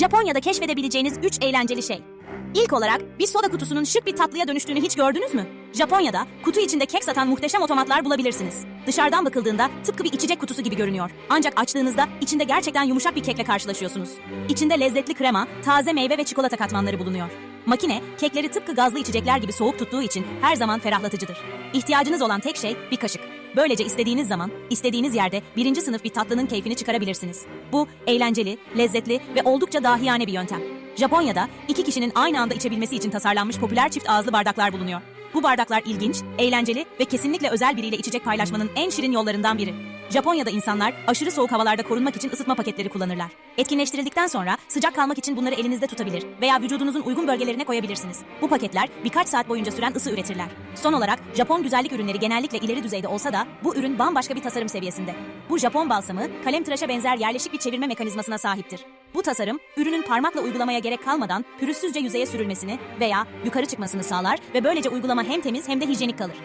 Japonya'da keşfedebileceğiniz 3 eğlenceli şey. İlk olarak bir soda kutusunun şık bir tatlıya dönüştüğünü hiç gördünüz mü? Japonya'da kutu içinde kek satan muhteşem otomatlar bulabilirsiniz. Dışarıdan bakıldığında tıpkı bir içecek kutusu gibi görünüyor. Ancak açtığınızda içinde gerçekten yumuşak bir kekle karşılaşıyorsunuz. İçinde lezzetli krema, taze meyve ve çikolata katmanları bulunuyor. Makine, kekleri tıpkı gazlı içecekler gibi soğuk tuttuğu için her zaman ferahlatıcıdır. İhtiyacınız olan tek şey bir kaşık. Böylece istediğiniz zaman, istediğiniz yerde birinci sınıf bir tatlının keyfini çıkarabilirsiniz. Bu, eğlenceli, lezzetli ve oldukça dahiyane bir yöntem. Japonya'da iki kişinin aynı anda içebilmesi için tasarlanmış popüler çift ağızlı bardaklar bulunuyor. Bu bardaklar ilginç, eğlenceli ve kesinlikle özel biriyle içecek paylaşmanın en şirin yollarından biri. Japonya'da insanlar aşırı soğuk havalarda korunmak için ısıtma paketleri kullanırlar. Etkinleştirildikten sonra sıcak kalmak için bunları elinizde tutabilir veya vücudunuzun uygun bölgelerine koyabilirsiniz. Bu paketler birkaç saat boyunca süren ısı üretirler. Son olarak Japon güzellik ürünleri genellikle ileri düzeyde olsa da bu ürün bambaşka bir tasarım seviyesinde. Bu Japon balsamı kalem tıraşa benzer yerleşik bir çevirme mekanizmasına sahiptir. Bu tasarım ürünün parmakla uygulamaya gerek kalmadan pürüzsüzce yüzeye sürülmesini veya yukarı çıkmasını sağlar ve böylece uygulama hem temiz hem de hijyenik kalır.